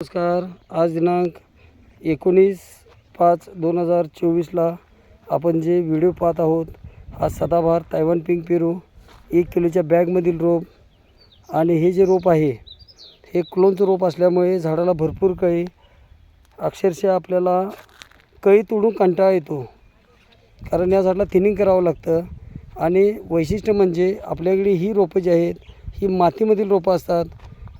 नमस्कार आज दिनांक एकोणीस पाच दोन हजार चोवीसला आपण जे व्हिडिओ पाहत आहोत हा सदाभार तायवान पिंक पेरू एक किलोच्या बॅगमधील रोप आणि हे जे रोप आहे हे क्लोनचं रोप असल्यामुळे झाडाला भरपूर कळी अक्षरशः आपल्याला कळी तोडून कंटाळा येतो. कारण या झाडाला थिनिंग करावं लागतं आणि वैशिष्ट्य म्हणजे आपल्याकडे ही रोपं जी आहेत ही मातीमधील रोपं असतात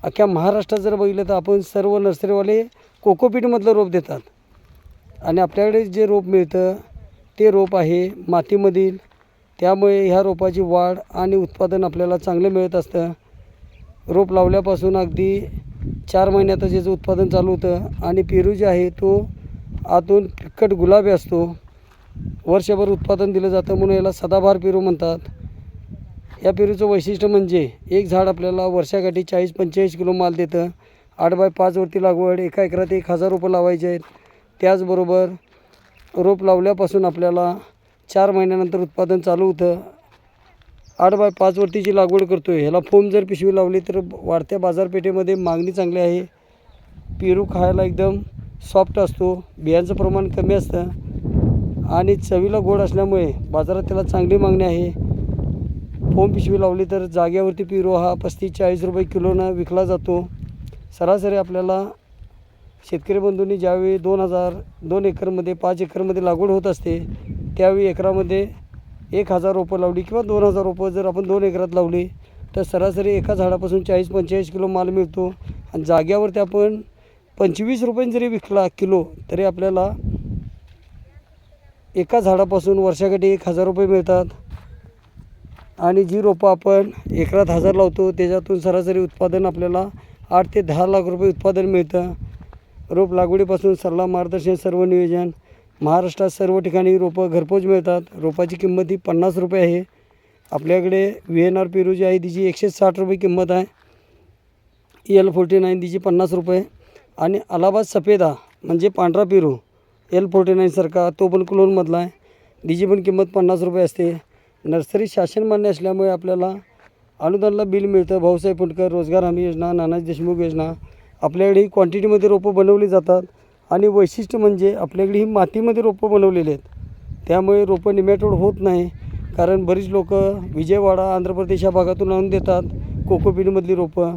अख्ख्या महाराष्ट्रात जर बघितलं तर आपण सर्व नर्सरीवाले कोकोपीटमधलं रोप देतात. आणि आपल्याकडे जे रोप मिळतं ते रोप आहे मातीमधील. त्यामुळे ह्या रोपाची वाढ आणि उत्पादन आपल्याला चांगलं मिळत असतं. रोप लावल्यापासून अगदी चार महिन्यातच याचं उत्पादन चालू होतं. आणि पेरू जे आहे तो आतून फिक्कट गुलाबी असतो. वर्षभर उत्पादन दिलं जातं म्हणून याला सदाबहार पेरू म्हणतात. या पेरूचं वैशिष्ट्य म्हणजे एक झाड आपल्याला वर्षाकाठी चाळीस पंचेचाळीस किलो माल देतं. आठ बाय पाचवरती लागवड एका एकरात एक हजार रोपं लावायचे आहेत. त्याचबरोबर रोप लावल्यापासून आपल्याला चार महिन्यानंतर उत्पादन चालू होतं. आठ बाय पाचवरतीची लागवड करतो आहे ह्याला फोम जर पिशवी लावली तर वाढत्या बाजारपेठेमध्ये मागणी चांगली आहे. पेरू खायला एकदम सॉफ्ट असतो. बियांचं प्रमाण कमी असतं. आणि चवीला गोड असल्यामुळे बाजारात त्याला चांगली मागणी आहे. फोम पिशवी लावली तर जाग्यावरती पिरो हा पस्तीस चाळीस रुपये किलोनं विकला जातो. सरासरी आपल्याला शेतकरी बंधूंनी ज्यावेळी दोन हजार दोन एकरमध्ये पाच एकरमध्ये लागवड होत असते त्यावेळी एकरामध्ये एक हजार रोपं लावली किंवा दोन हजार रोपं जर आपण दोन एकरात लावली तर सरासरी एका झाडापासून चाळीस पंचेचाळीस किलो माल मिळतो. आणि जाग्यावरती आपण पंचवीस रुपये जरी विकला किलो तरी आपल्याला एका झाडापासून वर्षाकाठी एक हजार रुपये मिळतात. आणि जी रोपं आपण एकरात हजार लावतो त्याच्यातून सरासरी उत्पादन आपल्याला आठ ते दहा लाख रुपये उत्पादन मिळतं. रोप लागवडीपासून सल्ला मार्गदर्शन सर्व नियोजन. महाराष्ट्रात सर्व ठिकाणी रोपं घरपोच मिळतात. रोपाची किंमत ही पन्नास रुपये आहे. आपल्याकडे व्ही एन आर पेरू जी आहे तिची एकशे साठ रुपये किंमत आहे. एल फोर्टी नाईन तिची पन्नास रुपये. आणि अलाहाबाद सफेदा म्हणजे पांढरा पेरू एल फोर्टी नाईनसारखा तो पण क्लोनमधला आहे. तिची पण किंमत पन्नास रुपये असते. नर्सरी शासन मान्य असल्यामुळे आपल्याला अनुदानला बिल मिळतं. भाऊसाहेब फुंडकर रोजगार हमी योजना नानाजी देशमुख योजना. आपल्याकडे ही क्वांटिटीमध्ये रोपं बनवली जातात आणि वैशिष्ट्य म्हणजे आपल्याकडे ही मातीमध्ये रोपं बनवलेली आहेत. त्यामुळे रोपं निमॅटोड होत नाही. कारण बरीच लोक विजयवाडा आंध्र प्रदेश या भागातून आणून देतात कोकोपीडमधली रोपं.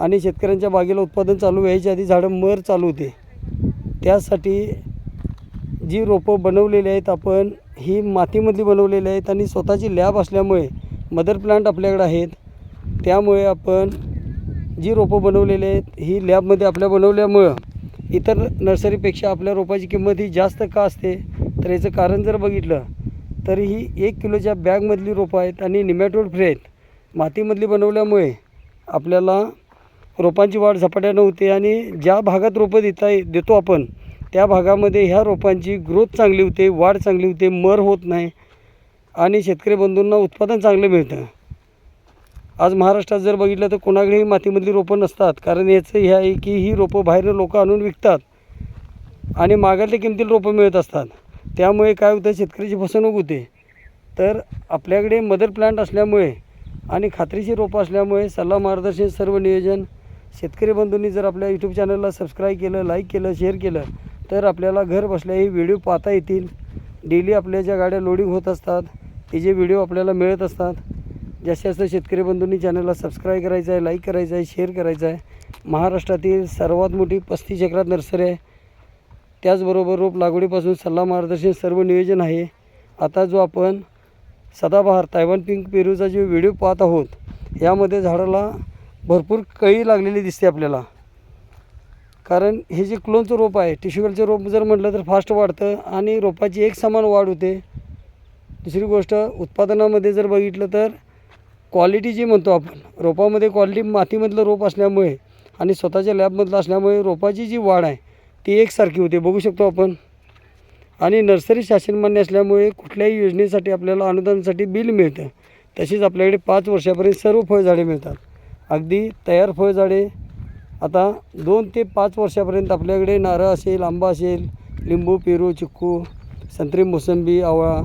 आणि शेतकऱ्यांच्या बागेला उत्पादन चालू व्हायच्या आधी झाडं मर चालू होते. त्यासाठी जी रोपं बनवलेली आहेत आपण ही मातीमधली बनवलेली आहेत आणि स्वतःची लॅब असल्यामुळे मदर प्लांट आपल्याकडे आहेत. त्यामुळे आपण जी रोपं बनवलेली आहेत ही लॅबमध्ये आपल्या बनवल्यामुळं इतर नर्सरीपेक्षा आपल्या रोपाची किंमत ही जास्त का असते? तर याचं कारण जर बघितलं तर ही एक किलोच्या बॅगमधली रोपं आहेत आणि निमॅटोड फ्री आहेत मातीमधली बनवल्यामुळे आपल्याला रोपांची वाढ झपाट्यानं होते आणि ज्या भागात रोपं देता देतो आपण त्या भागामध्ये ह्या रोपांची ग्रोथ चांगली होते वाढ चांगली होते मर होत नाही आणि शेतकरी बंधूंना उत्पादन चांगलं मिळतं. आज महाराष्ट्रात जर बघितलं तर कोणाकडेही मातीमधली रोपं नसतात. कारण याचं हे आहे की ही रोपं बाहेर लोक आणून विकतात आणि मागातल्या किमतीला रोपं मिळत असतात. त्यामुळे काय होतं शेतकऱ्याची फसवणूक होते. तर आपल्याकडे मदर प्लांट असल्यामुळे आणि खात्रीची रोपं असल्यामुळे सल्ला मार्गदर्शन सर्व नियोजन शेतकरी बंधूंनी जर आपल्या यूट्यूब चॅनलला सबस्क्राईब केलं लाईक केलं शेअर केलं तर आपल्याला घर बसल्या व्हिडिओ पाहता येतील. डेली आपल्या ज्या गाड्या लोडिंग होत असतात त्याचे व्हिडिओ आपल्याला मिळत असतात जास्तीत जास्त शेतकरी बंधूंनी चॅनलला सबस्क्राईब करायचं आहे लाईक करायचं आहे शेअर करायचं आहे महाराष्ट्रातील सर्वात मोठी पस्तीस एकरात नर्सरी आहे. त्याचबरोबर रोप लागवडीपासून सल्ला मार्गदर्शन सर्व नियोजन आहे. आता जो आपण सदाबहार तायवान पिंक पेरूचा जो व्हिडिओ पाहत आहोत यामध्ये झाडाला भरपूर कळी लागलेली दिसते आपल्याला. कारण हे जे क्लोनचं रोप आहे टिश्यूकलचं रोप जर म्हटलं तर फास्ट वाढतं आणि रोपाची एक समान वाढ होते. दुसरी गोष्ट उत्पादनामध्ये जर बघितलं तर क्वालिटी जी म्हणतो आपण रोपामध्ये क्वालिटी मातीमधलं रोप असल्यामुळे आणि स्वतःच्या लॅबमधलं असल्यामुळे रोपाची जी वाढ आहे ती एकसारखी होते. बघू शकतो आपण. आणि नर्सरी शासन मान्य असल्यामुळे कुठल्याही योजनेसाठी आपल्याला अनुदानासाठी बिल मिळतं. तसेच आपल्याकडे पाच वर्षापर्यंत सर्व फळझाडे मिळतात. अगदी तयार फळझाडे आता दोन ते पाच वर्षापर्यंत आपल्याकडे नारळ असेल आंबा असेल लिंबू पेरू चिक्कू संत्री मोसंबी आवळा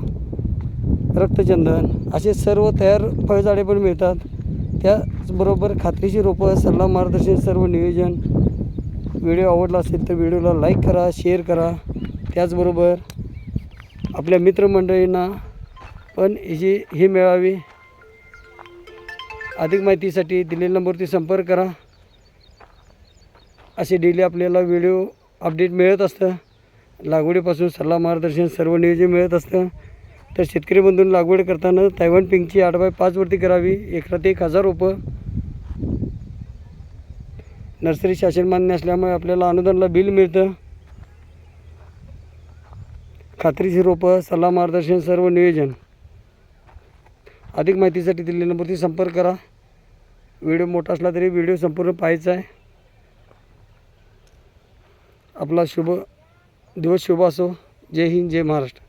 रक्तचंदन असे सर्व तयार फळझाडे पण मिळतात. त्याचबरोबर खात्रीची रोपं सल्ला मार्गदर्शन सर्व नियोजन. व्हिडिओ आवडला असेल तर व्हिडिओला लाईक करा शेअर करा. त्याचबरोबर आपल्या मित्रमंडळींना पण ही ही मिळावी अधिक माहितीसाठी दिलेल्या नंबरवरती संपर्क करा. असे डेली आपल्याला व्हिडिओ अपडेट मिळत असतं. लागवडीपासून सल्ला मार्गदर्शन सर्व नियोजन मिळत असतं. तर शेतकरी बंधून लागवड करताना तैवान पिंकची आठ बाय पाचवरती करावी. एकरात एक हजार रोपं. नर्सरी शासन मान्य असल्यामुळे आपल्याला अनुदानला बिल मिळतं. खात्रीची रोपं सल्ला मार्गदर्शन सर्व नियोजन. अधिक माहितीसाठी दिलेल्या नंबरती संपर्क करा. व्हिडिओ मोठा असला तरी व्हिडिओ संपूर्ण पाहायचा आहे. आपला शुभ दिवस शुभ असो. जय हिंद जय महाराष्ट्र.